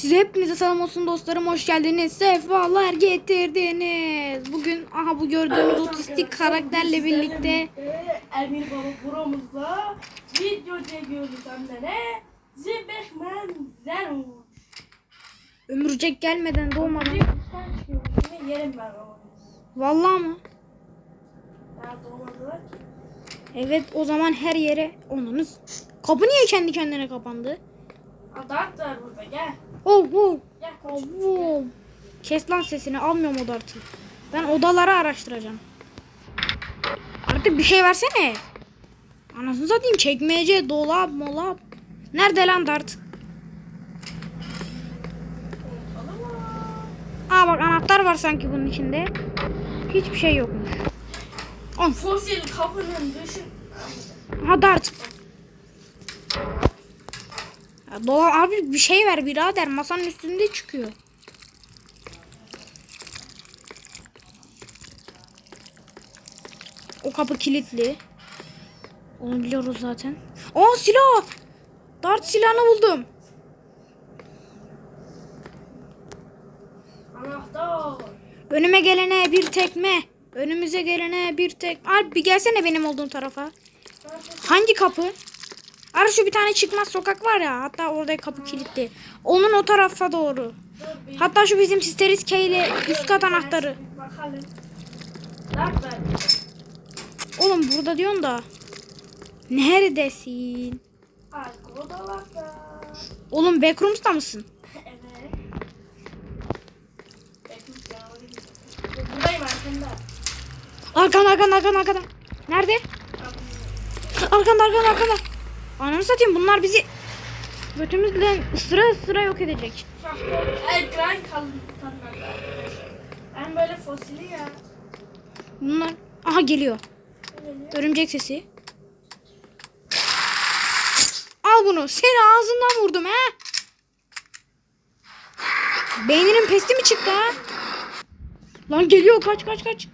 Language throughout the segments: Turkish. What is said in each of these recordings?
Size hepinize selam olsun dostlarım. Hoş geldiniz. Sefalar getirdiniz. Bugün aha bu gördüğünüz otistik karakterle birlikte Emir Baba buramızda video çekiyoruz ne? Zibekmen Zeruş. ömürcek gelmeden doğmadan. Yerim ben onu. Vallahi mı? Daha doğmadılar ki. Evet o zaman her yere onunuz. Kapı niye kendi kendine kapandı? Adat var burada gel. Oh oh. Gel oh, koş. oh. Kes lan sesini almıyorum o dartı. Ben odaları araştıracağım. Artık bir şey versene. Anasını satayım çekmece, dolap, molap. Nerede lan dart? Aa bak anahtar var sanki bunun içinde. Hiçbir şey yokmuş. Oh, Fosil kapının dışın. ha dart. Ya, dolap abi bir şey ver birader masanın üstünde çıkıyor. O kapı kilitli. Onu biliyoruz zaten. Aa silah. Dart silahını buldum. Anahtar. Önüme gelene bir tekme. Önümüze gelene bir tek. Abi bir gelsene benim olduğum tarafa. Hangi kapı? Ara şu bir tane çıkmaz sokak var ya. Hatta orada kapı kilitli. Onun o tarafa doğru. Hatta şu bizim Sisteris K ile üst kat anahtarı. Oğlum burada diyorsun da. Neredesin? Oğlum Backrooms'ta mısın? Buradayım arkanda. Arkanda arkanda arkanda arkanda. Nerede? Arkanda arkanda arkanda. Ananı satayım bunlar bizi götümüzle ısıra ısıra yok edecek. Ekran kalın kalmadı. Ben böyle fosili ya. Bunlar aha geliyor. Geliyor? Örümcek sesi. Al bunu. Seni ağzından vurdum ha. Beyninin pesti mi çıktı ha? Lan geliyor kaç kaç kaç.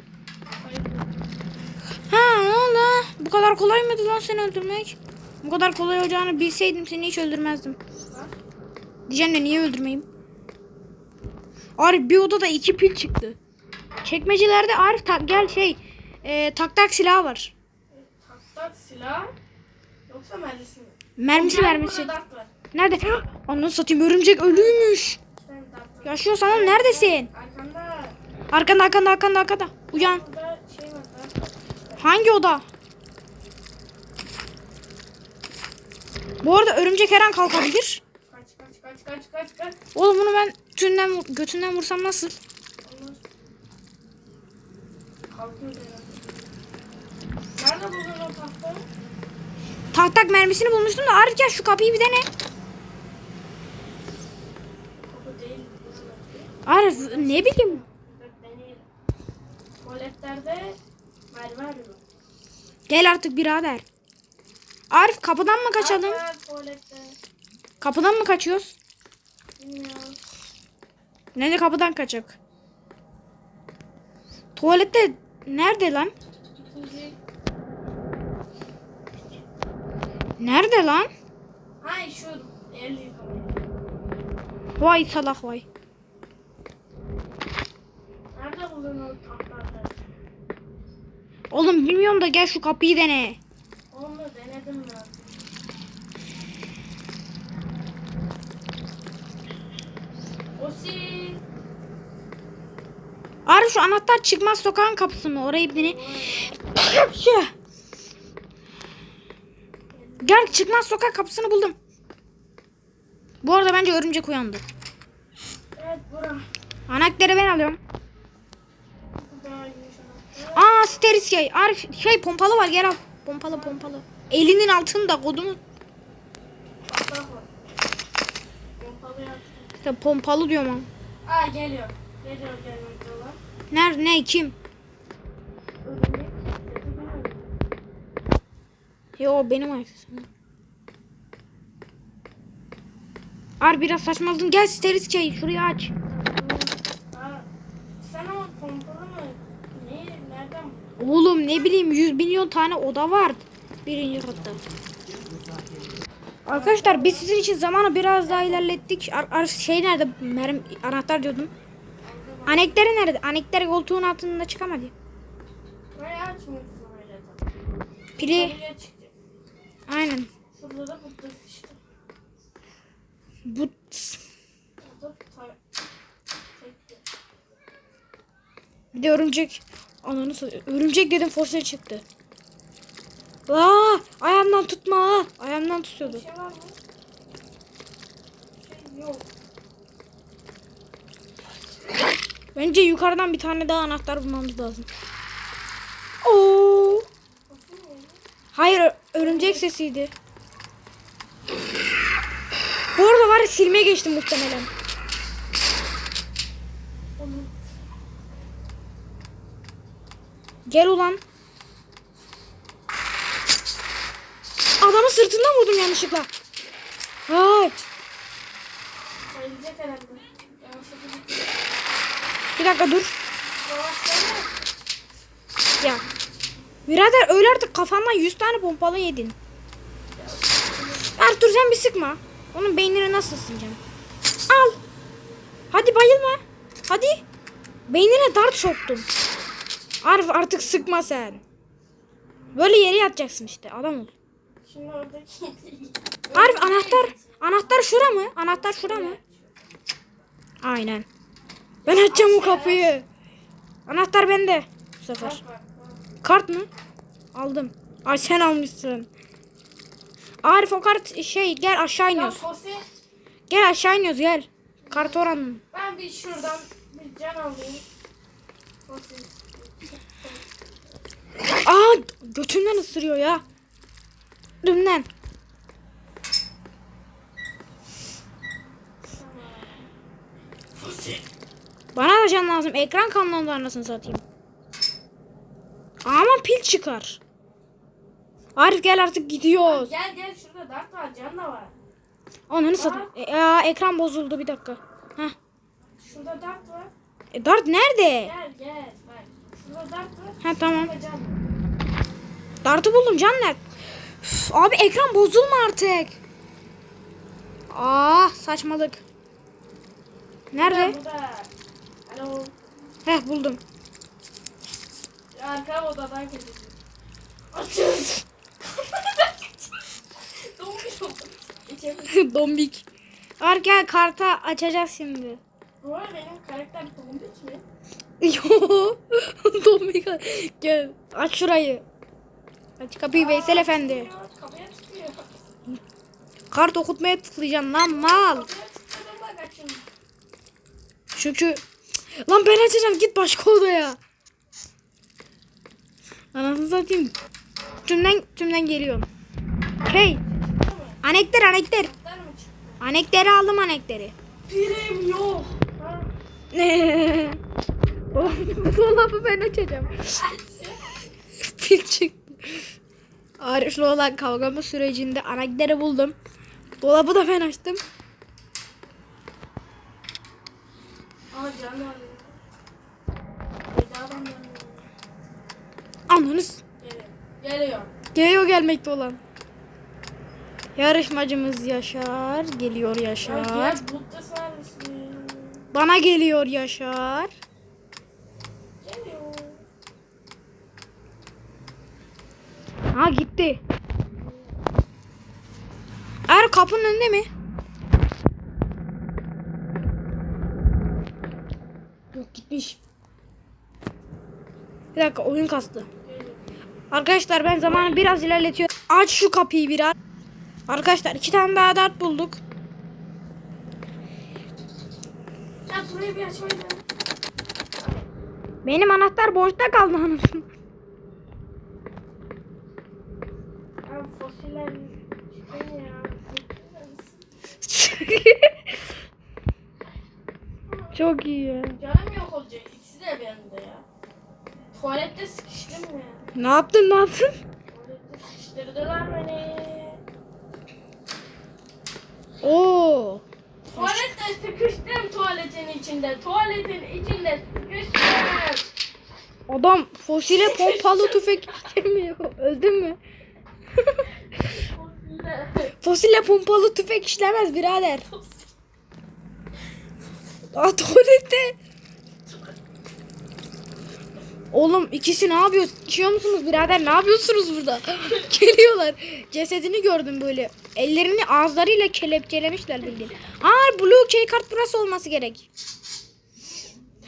Ha ne oldu? Bu kadar kolay mıydı lan seni öldürmek? Bu kadar kolay olacağını bilseydim seni hiç öldürmezdim. Diyeceğim de niye öldürmeyeyim? Arif bir odada iki pil çıktı. Çekmecelerde Arif tak gel şey e, tak tak silahı var. Tak tak silah. Yoksa mermisi mi? Mermisi mermisi. Nerede? Ananı satayım örümcek ölüymüş. Yaşıyorsan oğlum neredesin? Arkanda. Arkanda arkanda arkanda arkanda. Uyan. Şey. Hangi oda? Bu arada örümcek her an kalkabilir. Kaç kaç kaç kaç kaç kaç. Oğlum bunu ben tünden götünden vursam nasıl? Kalkıyor. Nerede buldun o tahtayı? Tak tak mermisini bulmuştum da Arif gel şu kapıyı bir dene. Arif ne bileyim. Tuvaletlerde mermer mi? Gel artık birader. Arif kapıdan mı kaçalım? Tuvalette. Kapıdan mı kaçıyoruz? Bilmiyorum. Nerede kapıdan kaçak? Tuvalette nerede lan? Nerede lan? Hay şu el. Vay salak vay. Nerede buldun o tahtlarda? Oğlum bilmiyorum da gel şu kapıyı dene. Onu denedim ben. Osi. Arif şu anahtar çıkmaz sokağın kapısı mı? Orayı bir dene. Gel çıkmaz sokak kapısını buldum. Bu arada bence örümcek uyandı. Evet bura. Anahtarı ben alıyorum. Aa steris şey. Arif şey pompalı var gel al. Pompalı pompalı. Elinin altında kodumu. İşte pompalı diyorum ama. Aa geliyor. Geliyor olan. Nerede ne kim? Yo benim arkadaşım. Ar biraz saçmaladın. Gel steris şey şurayı aç. Aa, sen o pompalı mı? Ne? Nereden? Oğlum ne bileyim 100 milyon tane oda var. Birinci katta. Arkadaşlar biz sizin için zamanı biraz daha ilerlettik. Ar- ar- şey nerede? Mermi, anahtar diyordum. Anekleri nerede? Anekleri koltuğun altında çıkamadı. Pili. Aynen. Şurada da işte. Bu bir de örümcek. Ananı satayım. Örümcek dedim fosil çıktı. Aa, ayağımdan tutma. ha. Ayağımdan tutuyordu. Bir şey var mı? Bir şey yok. Bence yukarıdan bir tane daha anahtar bulmamız lazım. Oo. Hayır örümcek sesiydi. Bu arada var ya silmeye geçtim muhtemelen. Gel ulan. Adamın sırtından vurdum yanlışlıkla. Hay. Bir dakika dur. Ya. Birader öyle artık kafandan 100 tane pompalı yedin. Artur sen bir sıkma. Onun beynini nasıl sıkacaksın? Al. Hadi bayılma. Hadi. Beynine dart soktum. Arif artık sıkma sen. Böyle yere yatacaksın işte adam ol. Şimdi Arif anahtar. Anahtar şura mı? Anahtar şura mı? Aynen. Ben açacağım o kapıyı. Anahtar bende bu sefer. Kart mı? Aldım. Ay sen almışsın. Arif o kart şey gel aşağı iniyoruz. Gel aşağı iniyoruz gel. Kart oranın. ben bir şuradan bir can alayım. Fosi. Aa götümden ısırıyor ya. Dümden. Bana da can lazım. Ekran kanalında anasını satayım. Ama pil çıkar. Arif gel artık gidiyoruz. Gel gel şurada dart var can da var. Ananı satayım. E, ya, ekran bozuldu bir dakika. Heh. Şurada dart var. E, dart nerede? Gel gel bak. Şurada dart var. Ha tamam. Şurada can. Dartı buldum can nerede? Üf, abi ekran bozulma artık. Aa saçmalık. Nerede? Burada. Alo. Heh buldum. Arka odadan oldum. İçeri. Dombik. Arka karta açacağız şimdi. Bu arada benim karakter dombik mi? Yo. Dombik. Gel aç şurayı. Aç kapıyı Veysel Efendi. Kapıya. Kart okutmaya tıklayacaksın lan mal. Çünkü lan ben açacağım git başka odaya. Anasını satayım. Tümden tümden geliyorum. Hey. Anekter anekter. Anekleri aldım anekleri. Pirim yok. Dolabı ben açacağım. Pil çıktı. Arif'le olan kavgamı sürecinde anekleri buldum. Dolabı da ben açtım. Var. Ananız. Geliyor. Geliyor. Gelmekte olan. Yarışmacımız Yaşar. Geliyor Ya Yaşar. gel. Bana geliyor Yaşar. Geliyor. Ha gitti. Er kapının önünde mi? Yok gitmiş. Bir dakika oyun kastı. Arkadaşlar ben zamanı biraz ilerletiyorum. Aç şu kapıyı biraz. Arkadaşlar iki tane daha dart bulduk. Ya bir. Benim anahtar boşta kaldı anasını. Ya fosiller çıkıyor ya. Çok iyi ya. Canım yok olacak. İkisi de bende ya. Tuvalette sıkıştım ya. Ne yaptın ne yaptın? Tuvalette sıkıştırdılar beni. Oo. Tuvalette sıkıştım tuvaletin içinde. Tuvaletin içinde sıkıştım. Adam fosile pompalı tüfek istemiyor. Öldün mü? Fosille pompalı tüfek işlemez birader. Aa tuvalette. Oğlum ikisi ne yapıyor? İçiyor musunuz birader? Ne yapıyorsunuz burada? Geliyorlar. Cesedini gördüm böyle. Ellerini ağızlarıyla kelepçelemişler bildiğin. Aa blue key kart burası olması gerek.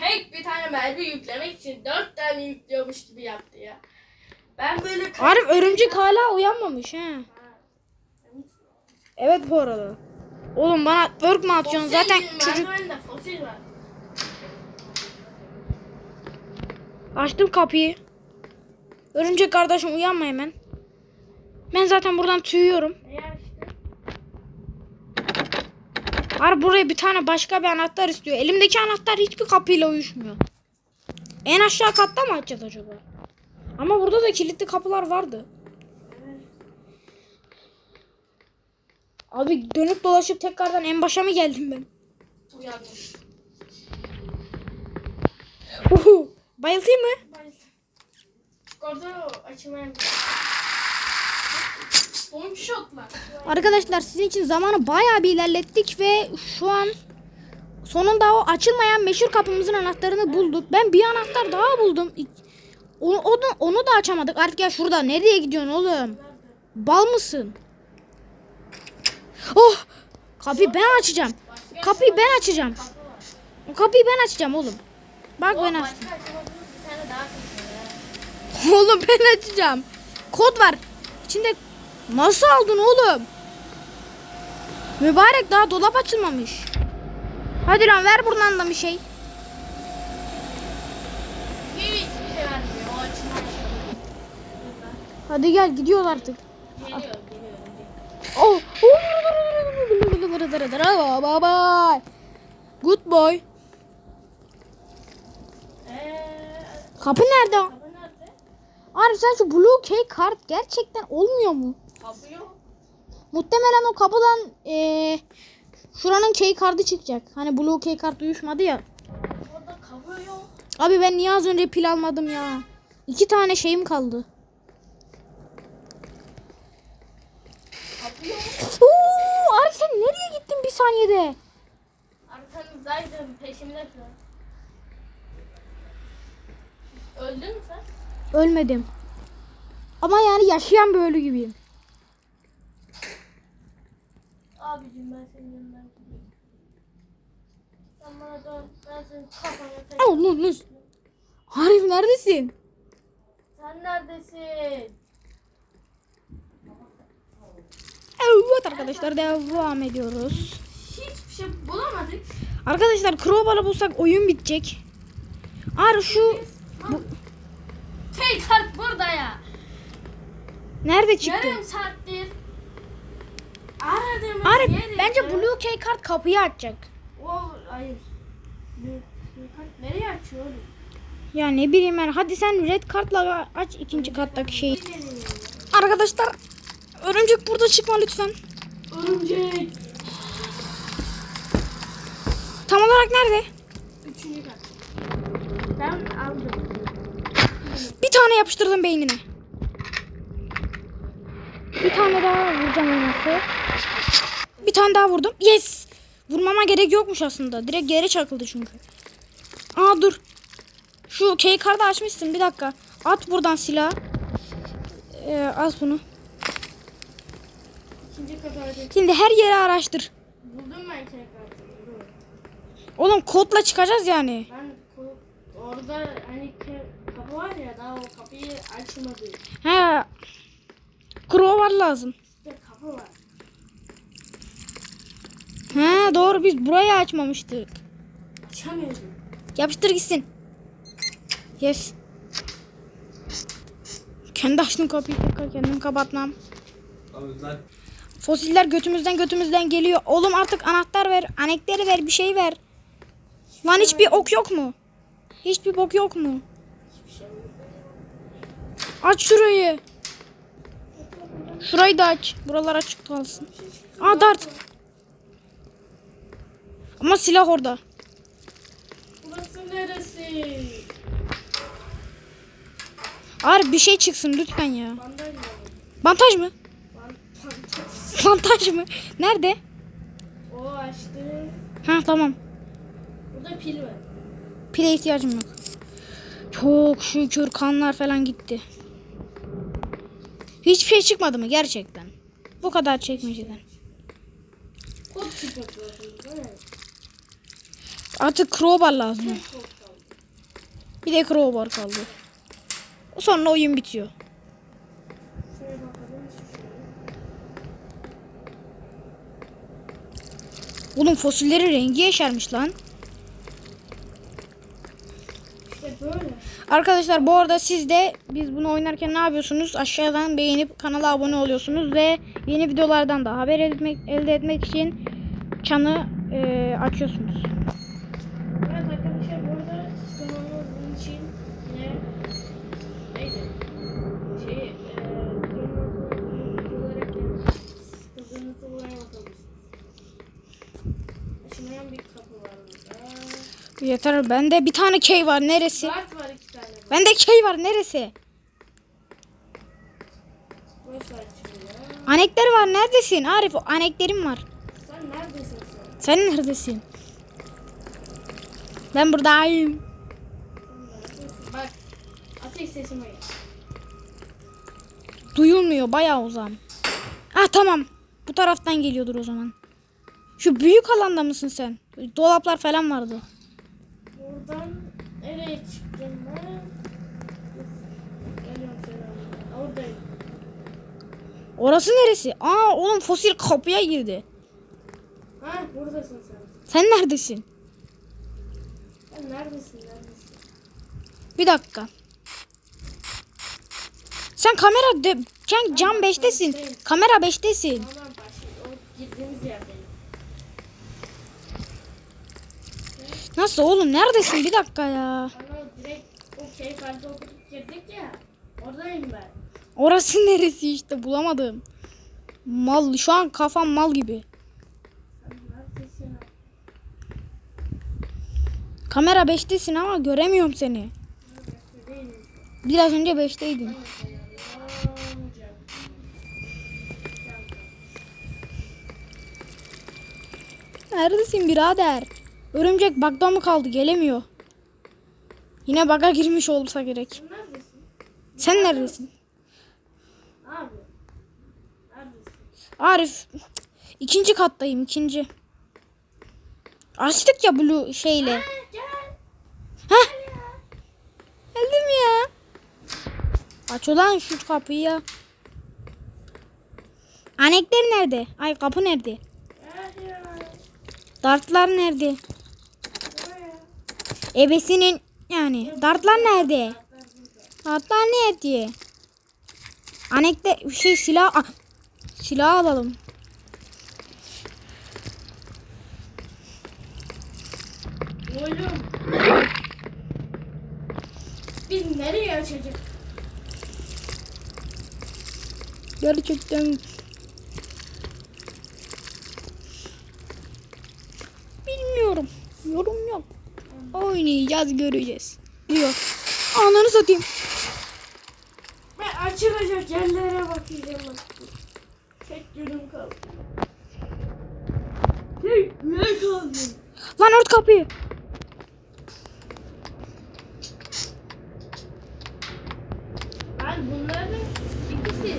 Tek bir tane mermi yüklemek için dört tane yüklüyormuş gibi yaptı ya. Ben böyle Arif örümcek hala uyanmamış he. Evet bu arada. Oğlum bana work mu atıyorsun? Zaten çocuk Merdivende fosil var. Açtım kapıyı. Örümcek kardeşim uyanma hemen. Ben zaten buradan tüyüyorum. Ne yer işte? Ar buraya bir tane başka bir anahtar istiyor. Elimdeki anahtar hiçbir kapıyla uyuşmuyor. En aşağı katta mı açacağız acaba? Ama burada da kilitli kapılar vardı. Abi dönüp dolaşıp tekrardan en başa mı geldim ben? Uyandım. Uhu. Bayıltayım mı? Bomb shotlar. Arkadaşlar sizin için zamanı bayağı bir ilerlettik ve şu an sonunda o açılmayan meşhur kapımızın anahtarını bulduk. Ben bir anahtar daha buldum. Onu, onu, onu da açamadık. Artık ya şurada. Nereye gidiyorsun oğlum? Bal mısın? Oh! Kapıyı ben açacağım. Kapıyı ben açacağım. Kapıyı ben açacağım oğlum. Bak ben açtım. Oğlum ben açacağım. Kod var. İçinde nasıl aldın oğlum? Mübarek daha dolap açılmamış. Hadi lan ver buradan da bir şey. Şey Hadi gel gidiyor artık. Geliyor. Oh. Bye bye. Good boy. Kapı nerede? Abi sen şu blue key kart gerçekten olmuyor mu? Kapı yok. Muhtemelen o kapıdan eee şuranın key kartı çıkacak. Hani blue key kart uyuşmadı ya. Orada kapı yok. Abi ben niye az önce pil almadım ya? İki tane şeyim kaldı. Kapı yok. Oo, Arif sen nereye gittin bir saniyede? Arkanızdaydım. Peşimdesin. Öldün mü sen? Ölmedim. Ama yani yaşayan bir ölü gibiyim. Abicim ben senin gideyim. Sen bana dön. Ben senin kafana. Allah Arif neredesin? Sen neredesin? Evet arkadaşlar devam ediyoruz. Hiçbir şey bulamadık. Arkadaşlar crowbar'ı bulsak oyun bitecek. Arif şu bu, Tek kart burada ya. nerede çıktı? Yarım saattir aradığımız yeri- bence blue key kart kapıyı açacak. O hayır. Ne- ne kart nereye açıyor oğlum? Ya ne bileyim ben. Hadi sen red kartla aç ikinci kattaki şeyi. Arkadaşlar örümcek burada çıkma lütfen. Örümcek. Tam olarak nerede? Üçüncü kat. Ben aldım. Bir tane yapıştırdım beynine. Bir tane daha vuracağım olması. Bir tane daha vurdum. Yes. Vurmama gerek yokmuş aslında. Direkt geri çakıldı çünkü. Aa dur. Şu key kartı açmışsın. Bir dakika. At buradan silah. Ee, at bunu. Şimdi her yeri araştır. Buldum ben tek kartı. Dur. Oğlum kodla çıkacağız yani. Ben orada hani kapı var ya daha o kapıyı açmadı. He. Crowbar lazım. İşte kapı var. He doğru biz burayı açmamıştık. Açamıyorum. Yapıştır gitsin. Yes. Kendi açtım kapıyı tekrar kendim kapatmam. Abi lan Fosiller götümüzden götümüzden geliyor. Oğlum artık anahtar ver, anekleri ver, bir şey ver. Lan hiçbir ok yok mu? Hiçbir bok yok mu? Aç şurayı. Şurayı da aç. Buralar açık kalsın. Aa dart. Ama silah orada. Burası neresi? Ağır bir şey çıksın lütfen ya. Bandaj mı? Bantaj mı? Nerede? O açtı. Ha tamam. Burada pil var. Pile ihtiyacım yok. Çok şükür kanlar falan gitti. Hiçbir şey çıkmadı mı gerçekten? Bu kadar çekmeceden. Kod çıkması lazım. Artık crowbar lazım. Bir de crowbar kaldı. Sonra oyun bitiyor. Oğlum fosilleri rengi yeşermiş lan. İşte böyle. Arkadaşlar bu arada siz de biz bunu oynarken ne yapıyorsunuz? Aşağıdan beğenip kanala abone oluyorsunuz ve yeni videolardan da haber etmek, elde etmek için çanı e, açıyorsunuz. Yeter bende bir tane key var neresi? Dart var iki tane. Bende key var neresi? Anekler var neredesin? Arif aneklerim var. Sen neredesin sen? Sen neredesin? Ben buradayım. Bak. Ateş sesime gel. Duyulmuyor bayağı uzağım. Ah tamam. Bu taraftan geliyordur o zaman. Şu büyük alanda mısın sen? Dolaplar falan vardı. Buradan nereye çıktım ben? Geliyorum selam. Oradayım. Orası neresi? Aa oğlum fosil kapıya girdi. Ha buradasın sen. Sen neredesin? Sen neredesin neredesin? Bir dakika. Sen kamera de sen cam 5'tesin. Kamera 5'tesin. Tamam başlayalım. O girdiğimiz yerdeyim. Nasıl oğlum neredesin? Bir dakika ya. Ama direkt o keyiflerde okuduk girdik ya. Oradayım ben. Orası neresi işte bulamadım. Mal şu an kafam mal gibi. Kamera 5'tesin ama göremiyorum seni. Biraz önce 5'teydin. Amca. Neredesin birader? Örümcek bug'da mı kaldı? Gelemiyor. Yine bug'a girmiş olsa gerek. Sen neredesin? Sen neredesin? Abi. Neredesin? Arif ikinci kattayım ikinci. Açtık ya blue şeyle. Ha, gel. Heh. Geldim ya. Aç ulan şu kapıyı ya. Anekler nerede? Ay kapı nerede? Gel ya. Dartlar nerede? Ebesinin yani dartlar nerede? Dartlar nerede? Anekte şey silah ah, silah alalım. Oğlum. Biz nereye açacak? Gerçekten bilmiyorum. Yorum yok. Oynayacağız göreceğiz. Diyor. Ananı satayım. Ben açılacak yerlere bakacağım. Günüm kaldı. Tek günüm kaldı. Lan ört kapıyı. Bunların ikisi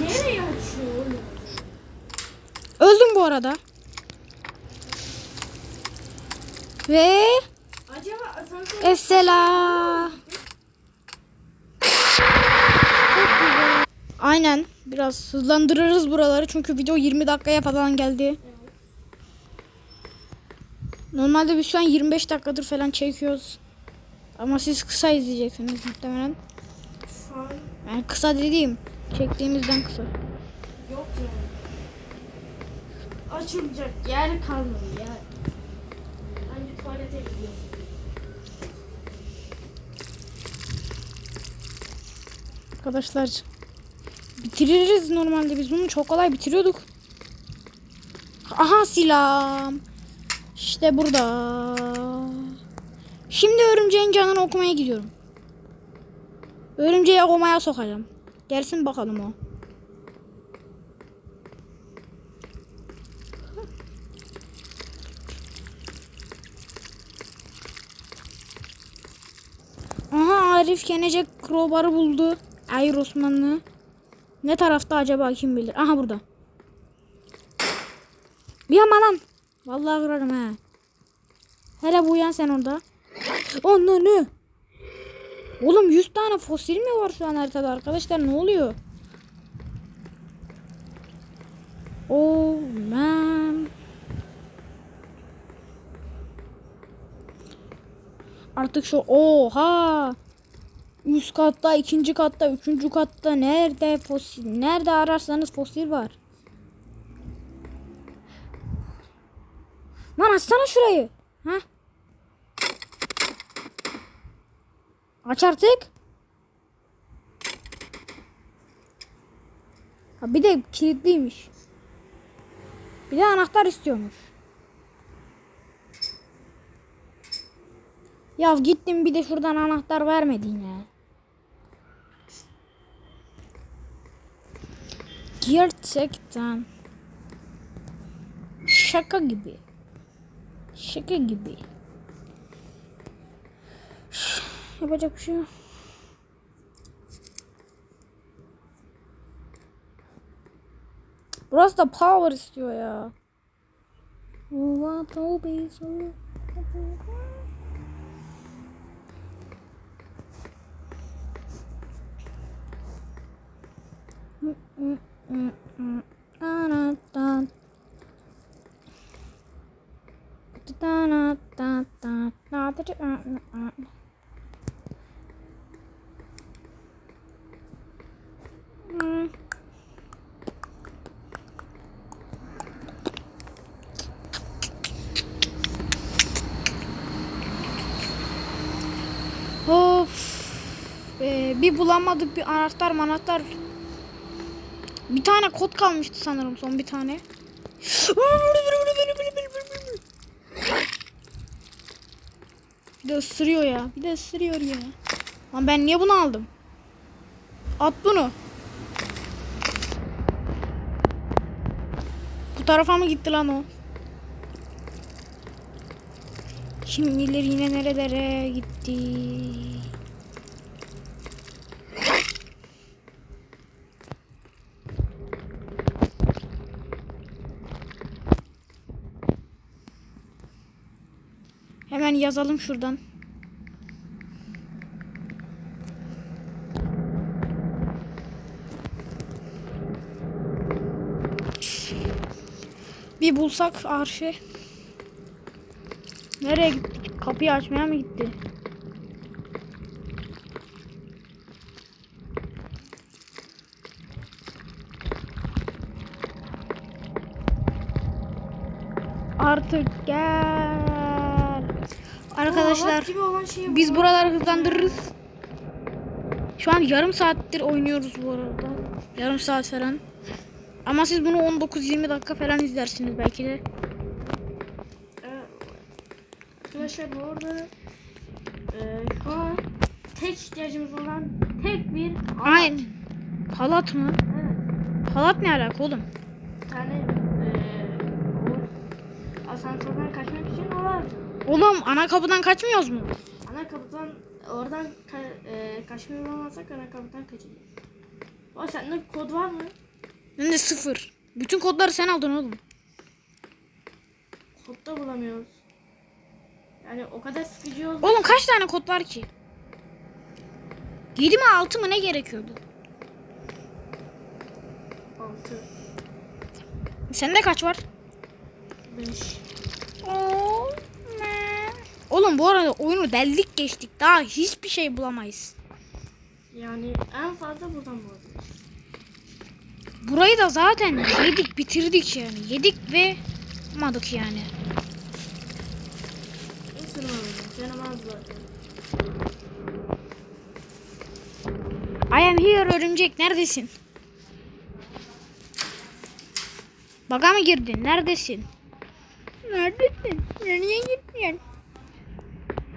nereye açıyor oğlum? Öldüm bu arada. Ve Acaba asansör Essela. Aynen. Biraz hızlandırırız buraları çünkü video 20 dakikaya falan geldi. Normalde biz şu an 25 dakikadır falan çekiyoruz. Ama siz kısa izleyeceksiniz muhtemelen. Yani kısa dediğim çektiğimizden kısa. yok yani. Açılacak yer kalmadı ya. Ben bir tuvalete gidiyorum. Arkadaşlar Bitiririz normalde biz bunu çok kolay bitiriyorduk. Aha silah. İşte burada. Şimdi örümceğin canını okumaya gidiyorum. Örümceği okumaya sokacağım. Gelsin bakalım o. Aha Arif Kenecek crowbar'ı buldu. Ayır Osmanlı. Ne tarafta acaba kim bilir? Aha burada. Bir yama lan. Vallahi kırarım ha. Hele bu uyan sen orada. Ananı. Oğlum 100 tane fosil mi var şu an haritada arkadaşlar ne oluyor? Oh man. Artık şu oha. Üst katta, ikinci katta, üçüncü katta nerede fosil? Nerede ararsanız fosil var. Lan açsana şurayı. Ha? Aç artık. Ha bir de kilitliymiş. Bir de anahtar istiyormuş. Ya gittim bir de şuradan anahtar vermedin ya. Gerçekten. Şaka gibi. Şaka gibi. Yapacak bir şey yok. Burası da power istiyor ya. So Of. Ee, bir bulamadık bir anahtar manahtar. Bir tane kod kalmıştı sanırım son bir tane. Bir de ısırıyor ya. Bir de ısırıyor ya. Lan ben niye bunu aldım? At bunu. Bu tarafa mı gitti lan o? Kim bilir yine nerelere gitti. Hemen yazalım şuradan. Bir bulsak arşi. Nereye gitti? Kapıyı açmaya mı gitti? Artık gel. Arkadaşlar şeyi biz buraları hızlandırırız. Şu an yarım saattir oynuyoruz bu arada. Yarım saat falan. Ama siz bunu 19-20 dakika falan izlersiniz belki de. Evet. Arkadaşlar bu arada e, şu an tek ihtiyacımız olan tek bir halat. Aynen. Halat mı? Evet. Halat ne alaka oğlum? Bir tane e, asansörden kaçmak için. Oğlum ana kapıdan kaçmıyoruz mu? Ana kapıdan oradan ka, e, kaçmayı bulamazsak ana kapıdan kaçacağız. O sende kod var mı? Ben de sıfır. Bütün kodları sen aldın oğlum. Kod da bulamıyoruz. Yani o kadar sıkıcı oldu. Oğlum kaç tane kod var ki? 7 mi 6 mı ne gerekiyordu? 6, Sende kaç var? 5. Oğlum bu arada oyunu deldik geçtik. Daha hiçbir şey bulamayız. Yani en fazla buradan bulabiliriz. Burayı da zaten yedik bitirdik yani. Yedik ve yapmadık yani. I am here örümcek neredesin? Baga mı girdin? Neredesin? Neredesin? Nereye gittin?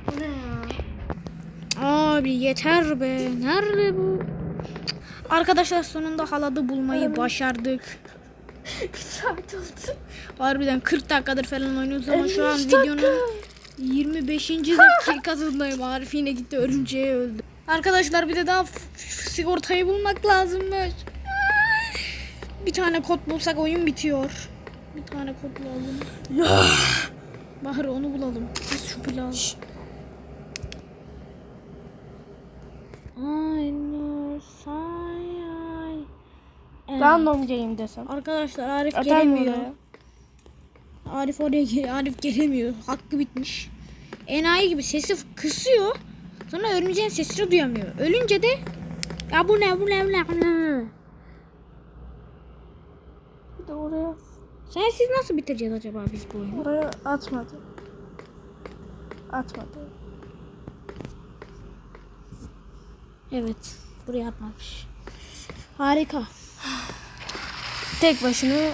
Bu ne ya? Abi yeter be. Nerede bu? Arkadaşlar sonunda haladı bulmayı başardık. Bir saat oldu. Harbiden 40 dakikadır falan oynuyoruz ama şu an 53 dakika. videonun 25. dakikasındayım. Arif yine gitti örümceği öldü. Arkadaşlar bir de daha f- f- sigortayı bulmak lazımmış. Bir tane kod bulsak oyun bitiyor. Bir tane kod lazım. Ya. Bahar onu bulalım. Biz şu pilav. I know say I- Random game desem. Arkadaşlar Arif mı gelemiyor. oraya? Arif oraya gel Arif gelemiyor. Hakkı bitmiş. Enayi gibi sesi kısıyor. Sonra örümceğin sesini duyamıyor. Ölünce de ya bu ne bu ne bu ne? Bir de oraya, Sensiz nasıl bitireceğiz acaba biz bu oyunu? oraya atmadı. Atmadı. Evet. Buraya atmamış. Harika. Tek başına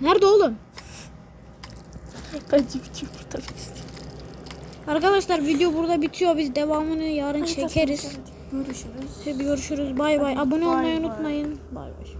Nerede oğlum? Arkadaşlar video burada bitiyor. Biz devamını yarın çekeriz. Görüşürüz. Görüşürüz. Bay bay. Abone olmayı unutmayın. Bay bay.